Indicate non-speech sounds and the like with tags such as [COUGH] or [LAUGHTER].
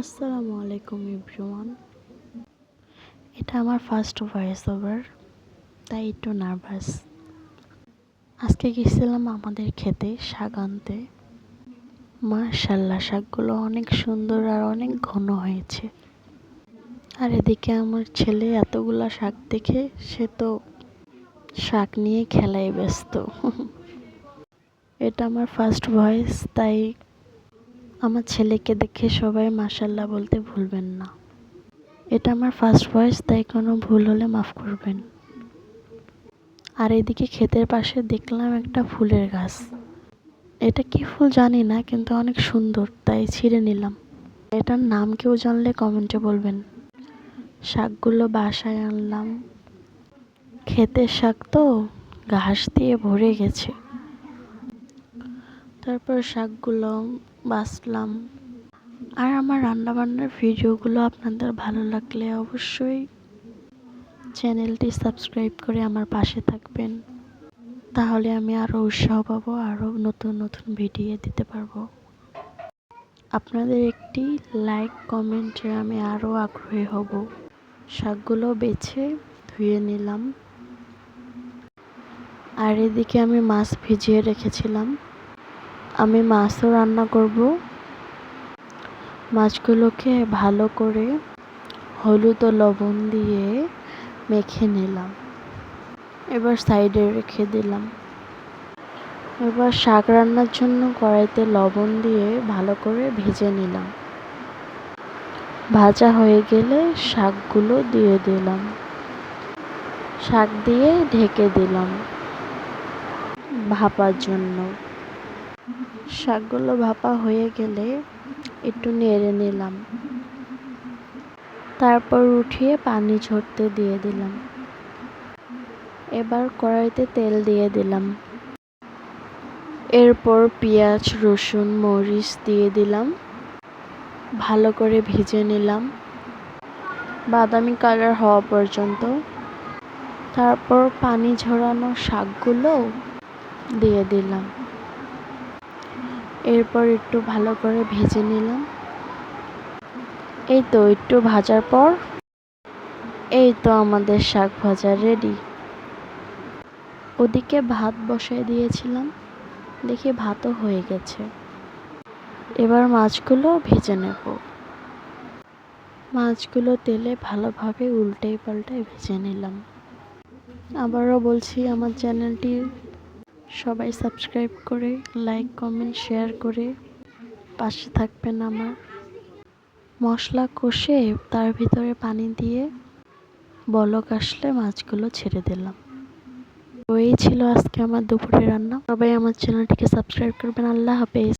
আসসালামু আলাইকুম এভরিওয়ান। এটা আমার ফার্স্ট ভয়েস ওভার তাই একটু নার্ভাস আজকে গেছিলাম আমাদের খেতে, শাক আনতে। মার্শাল্লাহ শাকগুলো অনেক সুন্দর আর অনেক ঘন হয়েছে। আর এদিকে আমার ছেলে এতগুলা শাক দেখে, সে তো শাক নিয়ে খেলায় ব্যস্ত। [LAUGHS] এটা আমার ফার্স্ট ভয়েস তাই আমার ছেলেকে দেখে সবাই মাসাল্লাহ বলতে ভুলবেন না। এটা আমার ফার্স্ট ভয়েস তাই কোনো ভুল হলে মাফ করবেন। আর এদিকে ক্ষেতের পাশে দেখলাম একটা ফুলের গাছ। এটা কি ফুল জানি না, কিন্তু অনেক সুন্দর, তাই ছিঁড়ে নিলাম। এটার নাম কেউ জানলে কমেন্টে বলবেন। শাকগুলো বাসায় আনলাম। ক্ষেতের শাক তো ঘাস দিয়ে ভরে গেছে। তারপর শাকগুলো বাছলাম আর আমার রান্নাবান্নার ভিডিওগুলো আপনাদের ভালো লাগলে অবশ্যই চ্যানেলটি সাবস্ক্রাইব করে আমার পাশে থাকবেন। তাহলে আমি আরও উৎসাহ পাবো, আরও নতুন নতুন ভিডিও দিতে পারব। আপনাদের একটি লাইক, কমেন্টে, আমি আরও আগ্রহী হব। শাকগুলো বেছে ধুয়ে নিলাম। আর এদিকে আমি মাছ ভিজিয়ে রেখেছিলাম। আমি মাছও রান্না করব। মাছগুলোকে ভালো করে হলুদ ও লবণ দিয়ে মেখে নিলাম। এবার সাইডে রেখে দিলাম। এবার শাক রান্নার জন্য কড়াইতে লবণ দিয়ে ভালো করে ভেজে নিলাম। ভাজা হয়ে গেলে শাকগুলো দিয়ে দিলাম। শাক দিয়ে ঢেকে দিলাম ভাপার জন্য। শাকগুলো ভাপা হয়ে গেলে একটু নেড়ে নিলাম। তারপর উঠিয়ে পানি ঝরতে দিয়ে দিলাম। এবার কড়াইতে তেল দিয়ে দিলাম। এরপর পেঁয়াজ, রসুন, মরিচ দিয়ে দিলাম। ভালো করে ভেজে নিলাম। বাদামি কালার হওয়া পর্যন্ত। তারপর পানি ঝরানো শাকগুলো দিয়ে দিলাম। এরপর একটু ভালো করে ভেজে নিলাম। এই তো একটু ভাজার পর, এই তো আমাদের শাক ভাজা রেডি ওদিকে ভাত বসায় দিয়েছিলাম, দেখি ভাতও হয়ে গেছে। এবার মাছগুলো ভেজে নেব। মাছগুলো তেলে ভালোভাবে উল্টে পাল্টে ভেজে নিলাম। আবারও বলছি, আমার চ্যানেলটি সবাই সাবস্ক্রাইব করে লাইক কমেন্ট শেয়ার করে পাশে থাকবেন আমার। মশলা কষে তার ভিতরে পানি দিয়ে বলক আসলে মাছগুলো ছেড়ে দিলাম। তো এই ছিল আজকে আমার দুপুরে রান্না। সবাই আমার চ্যানেলটিকে সাবস্ক্রাইব করবেন। আল্লাহ হাফেজ।